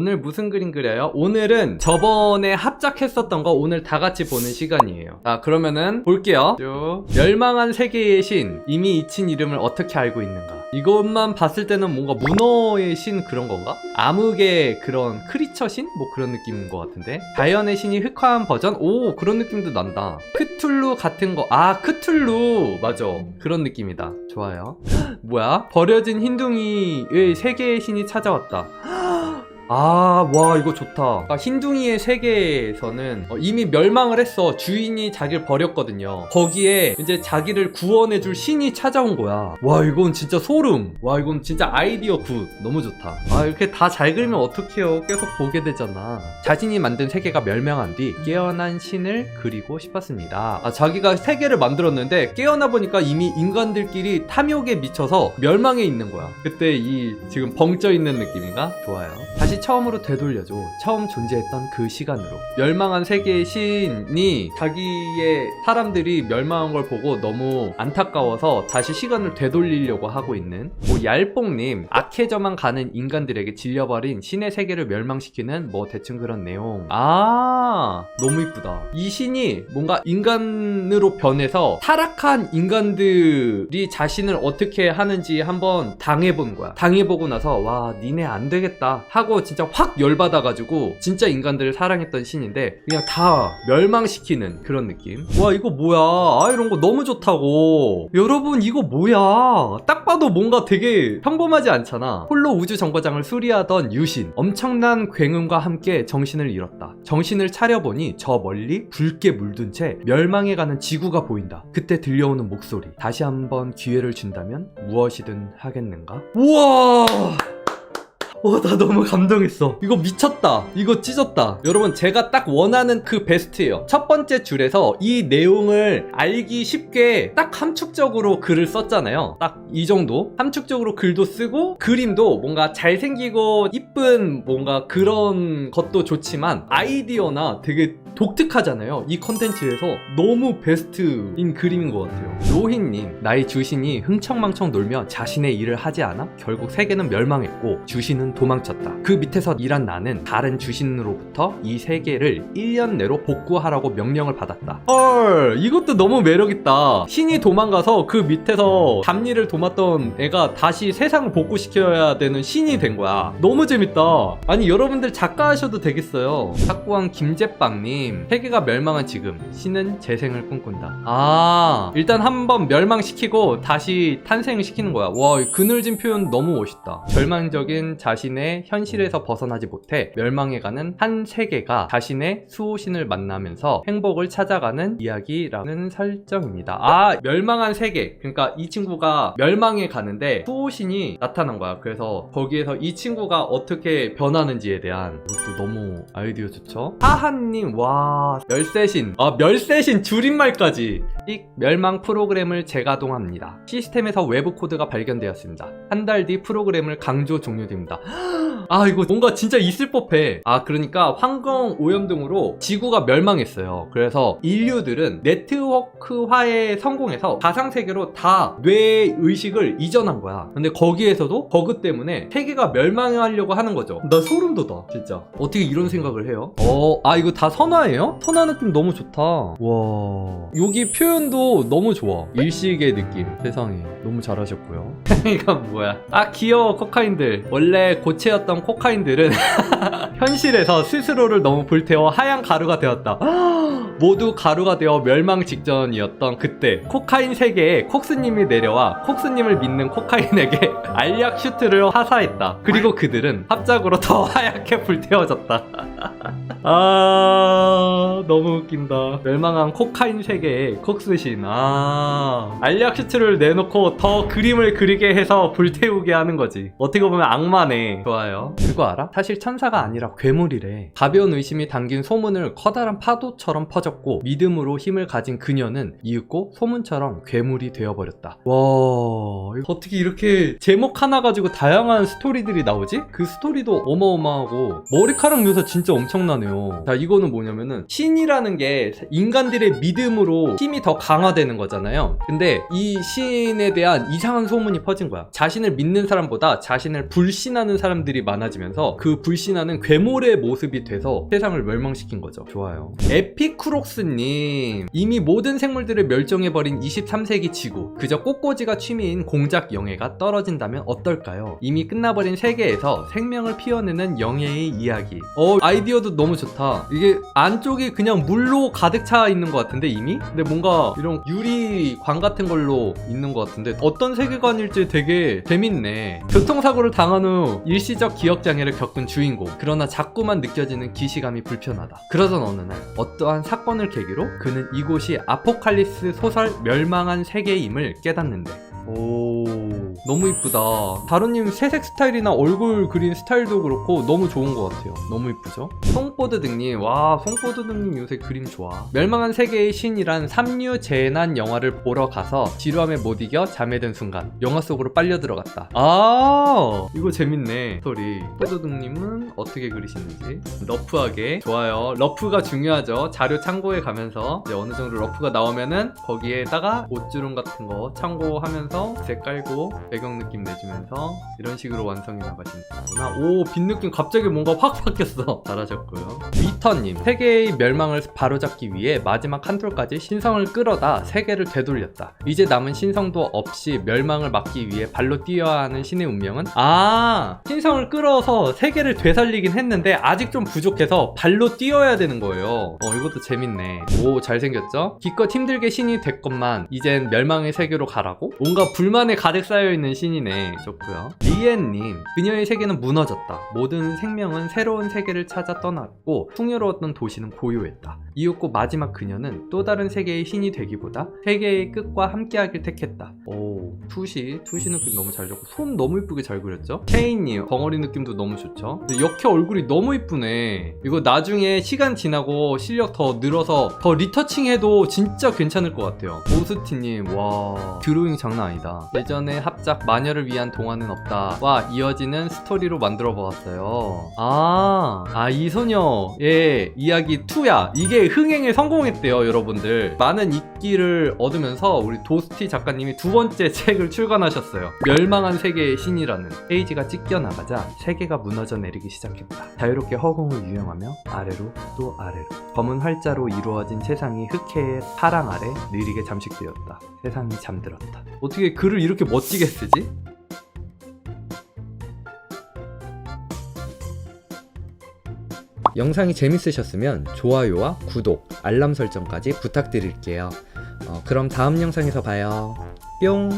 오늘 무슨 그림 그려요? 오늘은 저번에 합작했었던 거 오늘 다 같이 보는 시간이에요. 자, 그러면은 볼게요. 쭉. 멸망한 세계의 신. 이미 잊힌 이름을 어떻게 알고 있는가? 이것만 봤을 때는 뭔가 문어의 신 그런 건가? 암흑의 그런 크리처 신? 뭐 그런 느낌인 것 같은데. 자연의 신이 흑화한 버전? 오, 그런 느낌도 난다. 크툴루 같은 거. 아, 크툴루. 맞아. 그런 느낌이다. 좋아요. 뭐야? 버려진 흰둥이의 세계의 신이 찾아왔다. 아, 와, 이거 좋다. 아, 흰둥이의 세계에서는 어, 이미 멸망을 했어. 주인이 자기를 버렸거든요. 거기에 이제 자기를 구원해줄 신이 찾아온 거야. 와, 이건 진짜 소름. 와, 이건 진짜 아이디어 굿. 너무 좋다. 아, 이렇게 다 잘 그리면 어떡해요. 계속 보게 되잖아. 자신이 만든 세계가 멸망한 뒤 깨어난 신을 그리고 싶었습니다. 아, 자기가 세계를 만들었는데 깨어나 보니까 이미 인간들끼리 탐욕에 미쳐서 멸망해 있는 거야. 그때 이 지금 벙쪄 있는 느낌인가? 좋아요. 다시 처음으로 되돌려줘. 처음 존재했던 그 시간으로. 멸망한 세계의 신이 자기의 사람들이 멸망한 걸 보고 너무 안타까워서 다시 시간을 되돌리려고 하고 있는 뭐 얄뽕님 악해져만 가는 인간들에게 질려버린 신의 세계를 멸망시키는 뭐 대충 그런 내용. 아 너무 이쁘다. 이 신이 뭔가 인간으로 변해서 타락한 인간들이 자신을 어떻게 하는지 한번 당해본 거야. 당해보고 나서 와 니네 안 되겠다 하고 진짜 확 열받아가지고 진짜 인간들을 사랑했던 신인데 그냥 다 멸망시키는 그런 느낌. 와 이거 뭐야? 아 이런 거 너무 좋다고. 여러분 이거 뭐야? 딱 봐도 뭔가 되게 평범하지 않잖아. 홀로 우주 정거장을 수리하던 유신 엄청난 굉음과 함께 정신을 잃었다. 정신을 차려보니 저 멀리 붉게 물든 채 멸망해가는 지구가 보인다. 그때 들려오는 목소리. 다시 한번 기회를 준다면 무엇이든 하겠는가? 우와! 와, 나 너무 감동했어. 이거 미쳤다. 이거 찢었다. 여러분, 제가 딱 원하는 그 베스트예요. 첫 번째 줄에서 이 내용을 알기 쉽게 딱 함축적으로 글을 썼잖아요. 딱 이 정도. 함축적으로 글도 쓰고, 그림도 뭔가 잘생기고, 이쁜 뭔가 그런 것도 좋지만, 아이디어나 되게 독특하잖아요. 이 컨텐츠에서 너무 베스트인 그림인 것 같아요. 로희님, 나의 주신이 흥청망청 놀며 자신의 일을 하지 않아 결국 세계는 멸망했고 주신은 도망쳤다. 그 밑에서 일한 나는 다른 주신으로부터 이 세계를 1년 내로 복구하라고 명령을 받았다. 헐, 이것도 너무 매력있다. 신이 도망가서 그 밑에서 잡일을 도맡던 애가 다시 세상을 복구시켜야 되는 신이 된 거야. 너무 재밌다. 아니, 여러분들 작가 하셔도 되겠어요. 탁구왕 김재빵님, 세계가 멸망한 지금, 신은 재생을 꿈꾼다. 아, 일단 한번 멸망시키고 다시 탄생을 시키는 거야. 와, 이 그늘진 표현 너무 멋있다. 절망적인 자신의 현실에서 벗어나지 못해 멸망해가는 한 세계가 자신의 수호신을 만나면서 행복을 찾아가는 이야기라는 설정입니다. 아, 멸망한 세계. 그러니까 이 친구가 멸망해 가는데 수호신이 나타난 거야. 그래서 거기에서 이 친구가 어떻게 변하는지에 대한 이것도 너무 아이디어 좋죠? 하하님, 와, 멸세신. 아, 멸세신 줄임말까지. 이 멸망 프로그램을 재가동합니다. 시스템에서 외부 코드가 발견되었습니다. 한 달 뒤 프로그램을 강조 종료됩니다. 아 이거 뭔가 진짜 있을 법해 아 그러니까 환경 오염 등으로 지구가 멸망했어요 그래서 인류들은 네트워크화에 성공해서 가상세계로 다 뇌 의식을 이전한 거야 근데 거기에서도 버그 때문에 세계가 멸망하려고 하는 거죠 나 소름 돋아 진짜 어떻게 이런 생각을 해요? 어아 이거 다 선화예요? 선화 느낌 너무 좋다. 와. 여기 표현도 너무 좋아. 일식의 느낌. 세상에. 너무 잘하셨고요. 이건 뭐야? 아 귀여워 코카인들. 원래 고체였던 코카인들은 현실에서 스스로를 너무 불태워 하얀 가루가 되었다. 모두 가루가 되어 멸망 직전이었던 그때 코카인 세계에 콕스님이 내려와 콕스님을 믿는 코카인에게 알약 슈트를 하사했다. 그리고 그들은 합작으로 더 하얗게 불태워졌다. 아 너무 웃긴다. 멸망한 코카인 세계의 콕스신 아. 알약 슈트를 내놓고 더 그림을 그리게 해서 불태우게 하는 거지. 어떻게 보면 악마네. 좋아요. 그거 알아? 사실 천사가 아니라 괴물이래. 가벼운 의심이 담긴 소문을 커다란 파도처럼 퍼졌고 믿음으로 힘을 가진 그녀는 이윽고 소문처럼 괴물이 되어버렸다. 와 어떻게 이렇게 제목 하나 가지고 다양한 스토리들이 나오지? 그 스토리도 어마어마하고 머리카락 묘사 진짜 엄청나네요. 자 이거는 뭐냐면 뭐냐면은 신이라는 게 인간들의 믿음으로 힘이 더 강화되는 거잖아요. 근데 이 신에 대한 이상한 소문이 퍼진 거야. 자신을 믿는 사람보다 자신을 불신하는 사람들이 많아지면서 그 불신하는 괴물의 모습이 돼서 세상을 멸망시킨 거죠. 좋아요. 에피쿠록스님 이미 모든 생물들을 멸종해버린 23세기 지구 그저 꽃꽂이가 취미인 공작 영예가 떨어진다면 어떨까요? 이미 끝나버린 세계에서 생명을 피워내는 영예의 이야기 어 아이디어도 너무 좋다 이게 안 쪽이 그냥 물로 가득 차 있는 것 같은데 이미? 근데 뭔가 이런 유리관 같은 걸로 있는 것 같은데 어떤 세계관일지 되게 재밌네. 교통사고를 당한 후 일시적 기억장애를 겪은 주인공. 그러나 자꾸만 느껴지는 기시감이 불편하다. 그러던 어느 날 어떠한 사건을 계기로 그는 이곳이 아포칼리스 소설 멸망한 세계임을 깨닫는데 오. 너무 이쁘다. 다루님 새색 스타일이나 얼굴 그린 스타일도 그렇고 너무 좋은 것 같아요. 너무 이쁘죠? 송보드 등님 와 송보드 등님 요새 그림 좋아. 멸망한 세계의 신이란 삼류 재난 영화를 보러 가서 지루함에 못 이겨 잠에 든 순간 영화 속으로 빨려 들어갔다. 아 이거 재밌네 스토리. 보드 등님은 어떻게 그리시는지. 러프하게. 좋아요. 러프가 중요하죠. 자료 참고해 가면서 이제 어느 정도 러프가 나오면은 거기에다가 옷주름 같은 거 참고하면서 색 깔고 배경 느낌 내주면서 이런 식으로 완성해 나가시는구나 오빛 느낌 갑자기 뭔가 확 바뀌었어. 잘하셨고요. 위터님 세계의 멸망을 바로잡기 위해 마지막 한 톨까지 신성을 끌어다 세계를 되돌렸다. 이제 남은 신성도 없이 멸망을 막기 위해 발로 뛰어야 하는 신의 운명은? 아 신성을 끌어서 세계를 되살리긴 했는데 아직 좀 부족해서 발로 뛰어야 되는 거예요. 어 이것도 재밌네. 오 잘생겼죠? 기껏 힘들게 신이 됐건만 이젠 멸망의 세계로 가라고? 뭔가 불만에 가득 쌓여있는 신이네. 좋고요. 리엔님 그녀의 세계는 무너졌다. 모든 생명은 새로운 세계를 찾아 떠났고 풍요로웠던 도시는 고요했다. 이윽고 마지막 그녀는 또 다른 세계의 신이 되기보다 세계의 끝과 함께하길 택했다. 오 투시 투시 느낌 너무 잘 줬고 손 너무 이쁘게 잘 그렸죠? 케인님 벙어리 느낌도 너무 좋죠? 역해 얼굴이 너무 이쁘네. 이거 나중에 시간 지나고 실력 더 늘어서 더 리터칭 해도 진짜 괜찮을 것 같아요. 오스티님 와 드로잉 장난 아니 다 예전에 합작 마녀를 위한 동화는 없다 와 이어지는 스토리로 만들어 보았어요 아, 아, 이 소녀의 이야기 2야. 이게 흥행에 성공했대요, 여러분들. 많은 인기를 얻으면서 우리 도스티 작가님이 두 번째 책을 출간하셨어요. 멸망한 세계의 신이라는 페이지가 찢겨나가자 세계가 무너져 내리기 시작했다. 자유롭게 허공을 유영하며 아래로 또 아래로 검은 활자로 이루어진 세상이 흑해의 파랑 아래 느리게 잠식되었다. 세상이 잠들었다. 어떻게 글을 이렇게 멋지게 쓰지? 영상이 재밌으셨으면 좋아요와 구독, 알람 설정까지 부탁드릴게요. 어, 그럼 다음 영상에서 봐요. 뿅!